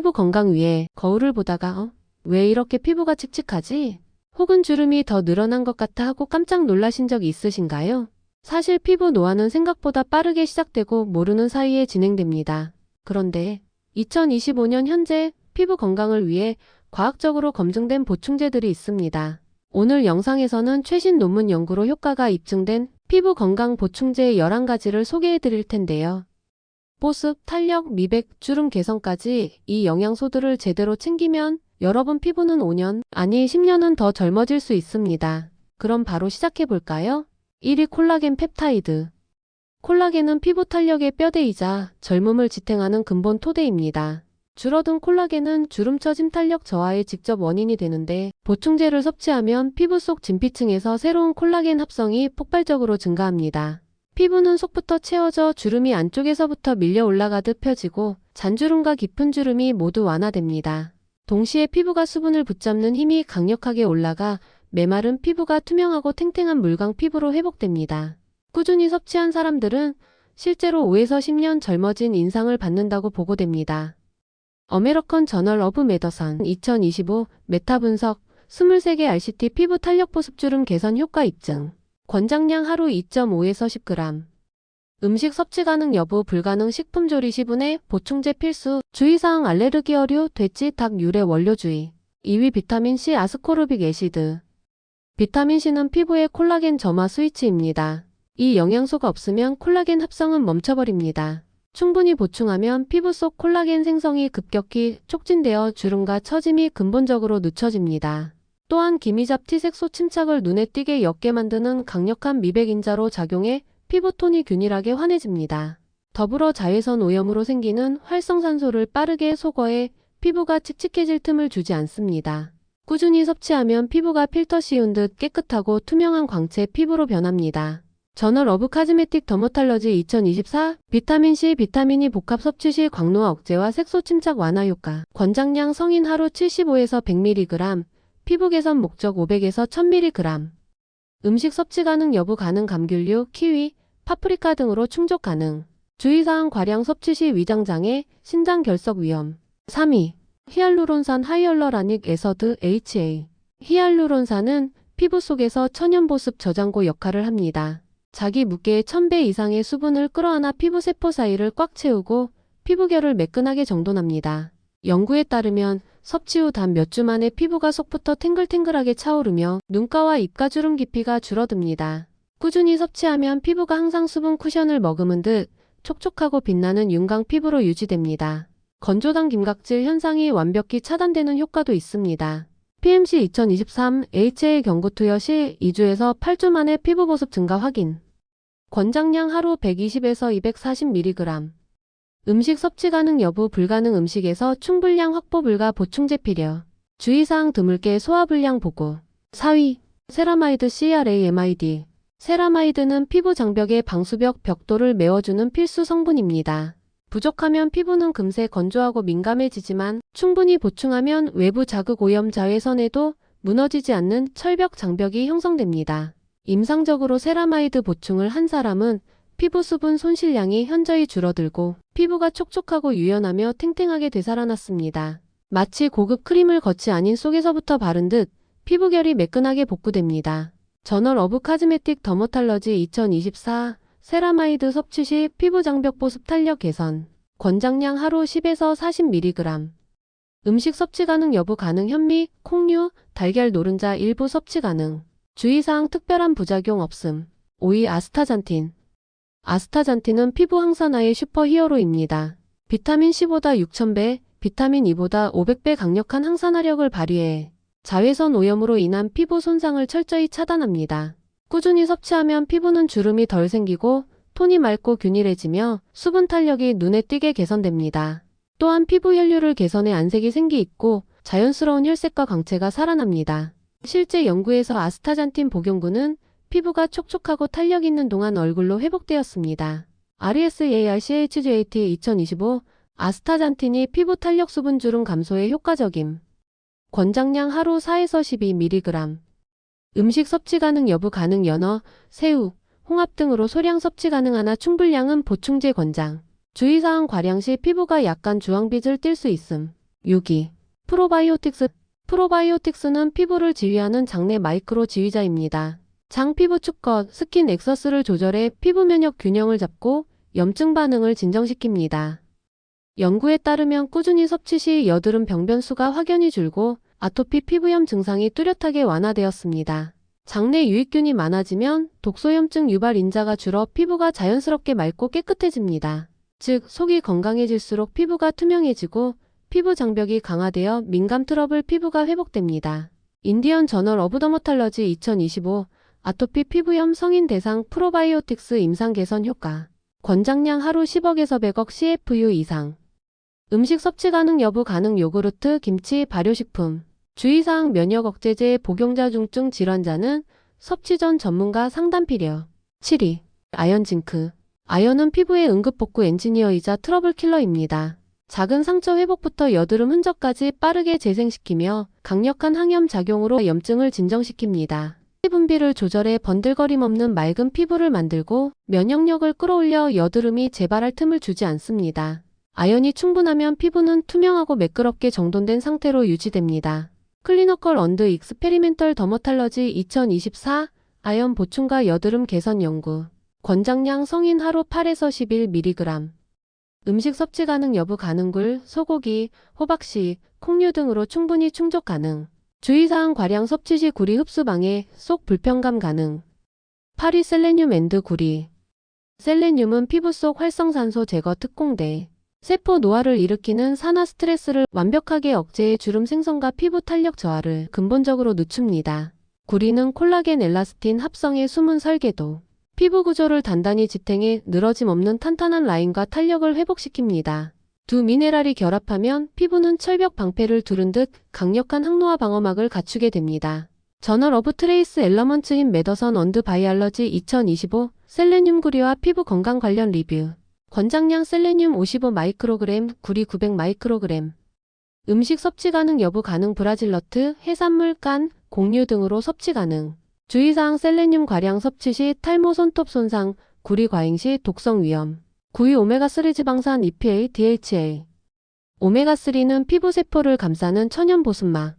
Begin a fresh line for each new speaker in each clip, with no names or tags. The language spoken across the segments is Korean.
피부 건강 위해 거울을 보다가 어? 왜 이렇게 피부가 칙칙하지? 혹은 주름이 더 늘어난 것 같아 하고 깜짝 놀라신 적 있으신가요? 사실 피부 노화는 생각보다 빠르게 시작되고 모르는 사이에 진행됩니다. 그런데 2025년 현재 피부 건강을 위해 과학적으로 검증된 보충제들이 있습니다. 오늘 영상에서는 최신 논문 연구로 효과가 입증된 피부 건강 보충제 11가지를 소개해 드릴 텐데요. 보습, 탄력, 미백, 주름 개선까지 이 영양소들을 제대로 챙기면 여러분 피부는 5년, 아니 10년은 더 젊어질 수 있습니다. 그럼 바로 시작해 볼까요? 1위 콜라겐 펩타이드. 콜라겐은 피부 탄력의 뼈대이자 젊음을 지탱하는 근본 토대입니다. 줄어든 콜라겐은 주름 처짐 탄력 저하의 직접 원인이 되는데 보충제를 섭취하면 피부 속 진피층에서 새로운 콜라겐 합성이 폭발적으로 증가합니다. 피부는 속부터 채워져 주름이 안쪽에서부터 밀려 올라가듯 펴지고 잔주름과 깊은 주름이 모두 완화됩니다. 동시에 피부가 수분을 붙잡는 힘이 강력하게 올라가 메마른 피부가 투명하고 탱탱한 물광 피부로 회복됩니다. 꾸준히 섭취한 사람들은 실제로 5에서 10년 젊어진 인상을 받는다고 보고됩니다. 어메리컨 저널 어브 메더선 2025 메타 분석 23개 RCT 피부 탄력 보습 주름 개선 효과 입증 권장량 하루 2.5에서 10g 음식 섭취 가능 여부 불가능 식품 조리 시분해 보충제 필수 주의사항 알레르기 어류 돼지 닭 유래 원료 주의 2위 비타민C 아스코르빅 애시드 비타민C는 피부의 콜라겐 점화 스위치입니다. 이 영양소가 없으면 콜라겐 합성은 멈춰버립니다. 충분히 보충하면 피부 속 콜라겐 생성이 급격히 촉진되어 주름과 처짐이 근본적으로 늦춰집니다. 또한 기미잡 티색소 침착을 눈에 띄게 옅게 만드는 강력한 미백인자로 작용해 피부톤이 균일하게 환해집니다. 더불어 자외선 오염으로 생기는 활성산소를 빠르게 소거해 피부가 칙칙해질 틈을 주지 않습니다. 꾸준히 섭취하면 피부가 필터 씌운 듯 깨끗하고 투명한 광채 피부로 변합니다. 저널 어브 카즈메틱 더모탈러지 2024 비타민C 비타민이 복합 섭취 시 광노화 억제와 색소 침착 완화 효과 권장량 성인 하루 75에서 100mg 피부 개선 목적 500에서 1000mg 음식 섭취 가능 여부 가능 감귤류, 키위, 파프리카 등으로 충족 가능. 주의사항 과량 섭취 시 위장장애, 신장 결석 위험. 3위. 히알루론산 하이얼러라닉 에서드 HA 히알루론산은 피부 속에서 천연보습 저장고 역할을 합니다. 자기 무게의 1000배 이상의 수분을 끌어안아 피부 세포 사이를 꽉 채우고 피부결을 매끈하게 정돈합니다. 연구에 따르면 섭취 후 단 몇 주 만에 피부가 속부터 탱글탱글하게 차오르며 눈가와 입가 주름 깊이가 줄어듭니다. 꾸준히 섭취하면 피부가 항상 수분 쿠션을 머금은 듯 촉촉하고 빛나는 윤광 피부로 유지됩니다. 건조당 김각질 현상이 완벽히 차단되는 효과도 있습니다. PMC 2023 HA 경구 투여 시 2주에서 8주 만에 피부 보습 증가 확인. 권장량 하루 120에서 240mg. 음식 섭취 가능 여부 불가능 음식에서 충분량 확보 불가 보충제 필요. 주의사항 드물게 소화불량 보고. 4위. 세라마이드 CRAMID. 세라마이드는 피부 장벽의 방수벽 벽돌을 메워주는 필수 성분입니다. 부족하면 피부는 금세 건조하고 민감해지지만 충분히 보충하면 외부 자극 오염 자외선에도 무너지지 않는 철벽 장벽이 형성됩니다. 임상적으로 세라마이드 보충을 한 사람은 피부 수분 손실량이 현저히 줄어들고 피부가 촉촉하고 유연하며 탱탱하게 되살아났습니다. 마치 고급 크림을 겉이 아닌 속에서부터 바른 듯 피부결이 매끈하게 복구됩니다. 저널 어브 카즈메틱 더모탈러지 2024 세라마이드 섭취 시 피부 장벽 보습 탄력 개선. 권장량 하루 10에서 40mg. 음식 섭취 가능 여부 가능 현미, 콩류, 달걀 노른자 일부 섭취 가능. 주의사항 특별한 부작용 없음. 5위 아스타잔틴. 아스타잔틴은 피부 항산화의 슈퍼히어로입니다. 비타민 C보다 6000배, 비타민 E보다 500배 강력한 항산화력을 발휘해 자외선 오염으로 인한 피부 손상을 철저히 차단합니다. 꾸준히 섭취하면 피부는 주름이 덜 생기고 톤이 맑고 균일해지며 수분 탄력이 눈에 띄게 개선됩니다. 또한 피부 혈류를 개선해 안색이 생기 있고 자연스러운 혈색과 광채가 살아납니다. 실제 연구에서 아스타잔틴 복용군은 피부가 촉촉하고 탄력 있는 동안 얼굴로 회복되었습니다. RSARCHGAT 2025 아스타잔틴이 피부 탄력 수분 주름 감소에 효과적임. 권장량 하루 4에서 12mg. 음식 섭취 가능 여부 가능 연어, 새우, 홍합 등으로 소량 섭취 가능하나 충분량은 보충제 권장. 주의사항 과량 시 피부가 약간 주황빛을 띌수 있음. 6위. 프로바이오틱스. 프로바이오틱스는 피부를 지휘하는 장내 마이크로 지휘자입니다. 장 피부 축컷, 스킨 엑서스를 조절해 피부 면역 균형을 잡고 염증 반응을 진정시킵니다. 연구에 따르면 꾸준히 섭취 시 여드름 병변수가 확연히 줄고 아토피 피부염 증상이 뚜렷하게 완화되었습니다. 장내 유익균이 많아지면 독소염증 유발 인자가 줄어 피부가 자연스럽게 맑고 깨끗해집니다. 즉, 속이 건강해질수록 피부가 투명해지고 피부 장벽이 강화되어 민감 트러블 피부가 회복됩니다. 인디언 저널 오브 더머탈러지 2025 아토피 피부염 성인 대상 프로바이오틱스 임상 개선 효과. 권장량 하루 10억에서 100억 CFU 이상. 음식 섭취 가능 여부 가능 요구르트, 김치, 발효식품. 주의사항 면역 억제제 복용자 중증 질환자는 섭취 전 전문가 상담 필요. 7위. 아연 징크. 아연은 피부의 응급 복구 엔지니어이자 트러블 킬러입니다. 작은 상처 회복부터 여드름 흔적까지 빠르게 재생시키며 강력한 항염 작용으로 염증을 진정시킵니다. 분비를 조절해 번들거림 없는 맑은 피부를 만들고 면역력을 끌어올려 여드름이 재발할 틈을 주지 않습니다. 아연이 충분하면 피부는 투명하고 매끄럽게 정돈된 상태로 유지됩니다. 클리너컬 언드 익스페리멘털 더머탈러지 2024 아연 보충과 여드름 개선 연구 권장량 성인 하루 8에서 11mg 음식 섭취 가능 여부 가능 굴, 소고기, 호박씨, 콩류 등으로 충분히 충족 가능. 주의사항 과량 섭취 시 구리 흡수 방해, 속 불편감 가능. 8위 셀레늄 앤드 구리. 셀레늄은 피부 속 활성산소 제거 특공대. 세포 노화를 일으키는 산화 스트레스를 완벽하게 억제해 주름 생성과 피부 탄력 저하를 근본적으로 늦춥니다. 구리는 콜라겐 엘라스틴 합성의 숨은 설계도. 피부 구조를 단단히 지탱해 늘어짐 없는 탄탄한 라인과 탄력을 회복시킵니다. 두 미네랄이 결합하면 피부는 철벽 방패를 두른 듯 강력한 항노화 방어막을 갖추게 됩니다. 저널 오브 트레이스 엘러먼츠 인 메더선 언드 바이알러지 2025 셀레늄 구리와 피부 건강 관련 리뷰 권장량 셀레늄 55 마이크로그램, 구리 900 마이크로그램 음식 섭취 가능 여부 가능 브라질너트, 해산물, 깐, 곡류 등으로 섭취 가능 주의사항 셀레늄 과량 섭취 시 탈모 손톱 손상, 구리 과잉 시 독성 위험. 9위 오메가3 지방산 EPA, DHA. 오메가3는 피부 세포를 감싸는 천연 보습막.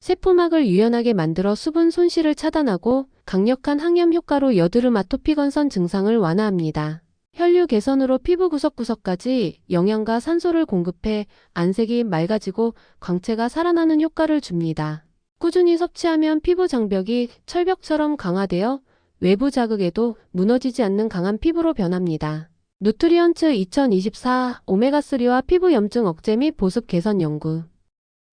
세포막을 유연하게 만들어 수분 손실을 차단하고 강력한 항염 효과로 여드름 아토피 건선 증상을 완화합니다. 혈류 개선으로 피부 구석구석까지 영양과 산소를 공급해 안색이 맑아지고 광채가 살아나는 효과를 줍니다. 꾸준히 섭취하면 피부 장벽이 철벽처럼 강화되어 외부 자극에도 무너지지 않는 강한 피부로 변합니다. 누트리언츠 2024 오메가3와 피부 염증 억제 및 보습 개선 연구.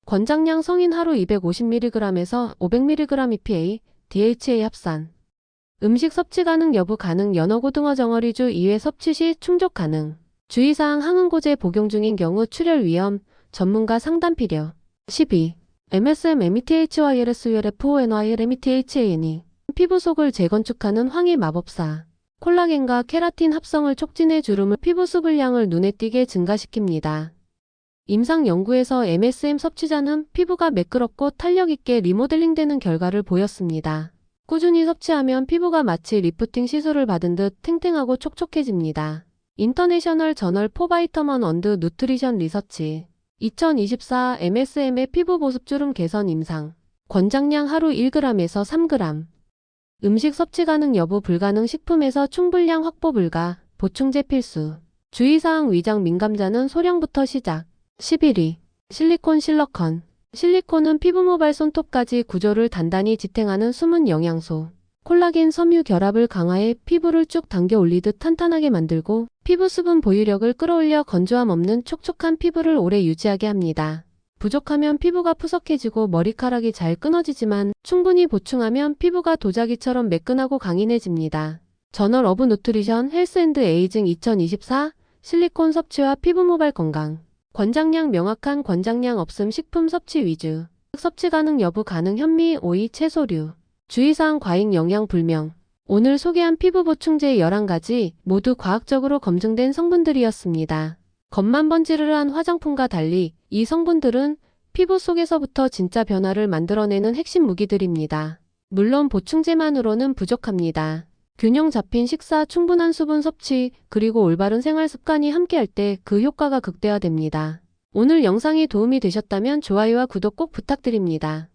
권장량 성인 하루 250mg에서 500mg EPA, DHA 합산. 음식 섭취 가능 여부 가능 연어 고등어 정어리 주 2회 섭취 시 충족 가능. 주의사항 항응고제 복용 중인 경우 출혈 위험 전문가 상담 필요. 12. MSM METH와 ERSULFONY METHAN이 피부 속을 재건축하는 황해 마법사 콜라겐과 케라틴 합성을 촉진해 주름을 피부 수분량을 눈에 띄게 증가시킵니다. 임상 연구에서 MSM 섭취자는 피부가 매끄럽고 탄력 있게 리모델링되는 결과를 보였습니다. 꾸준히 섭취하면 피부가 마치 리프팅 시술을 받은 듯 탱탱하고 촉촉해집니다. 인터내셔널 저널 포바이터먼 언드 누트리션 리서치 2024 MSM의 피부 보습 주름 개선 임상. 권장량 하루 1g에서 3g. 음식 섭취 가능 여부 불가능 식품에서 충분량 확보 불가. 보충제 필수. 주의사항 위장 민감자는 소량부터 시작. 11위. 실리콘 실러컨. 실리콘은 피부 모발 손톱까지 구조를 단단히 지탱하는 숨은 영양소. 콜라겐 섬유 결합을 강화해 피부를 쭉 당겨 올리듯 탄탄하게 만들고 피부 수분 보유력을 끌어올려 건조함 없는 촉촉한 피부를 오래 유지하게 합니다. 부족하면 피부가 푸석해지고 머리카락이 잘 끊어지지만 충분히 보충하면 피부가 도자기처럼 매끈하고 강인해집니다. 저널 오브 누트리션 헬스 앤드 에이징 2024 실리콘 섭취와 피부 모발 건강 권장량 명확한 권장량 없음 식품 섭취 위주 섭취 가능 여부 가능 현미, 오이, 채소류 주의사항 과잉 영양 불명. 오늘 소개한 피부 보충제 11가지 모두 과학적으로 검증된 성분들이었습니다. 겉만 번지르르한 화장품과 달리 이 성분들은 피부 속에서부터 진짜 변화를 만들어내는 핵심 무기들입니다. 물론 보충제만으로는 부족합니다. 균형 잡힌 식사, 충분한 수분 섭취, 그리고 올바른 생활 습관이 함께할 때 그 효과가 극대화됩니다. 오늘 영상이 도움이 되셨다면 좋아요와 구독 꼭 부탁드립니다.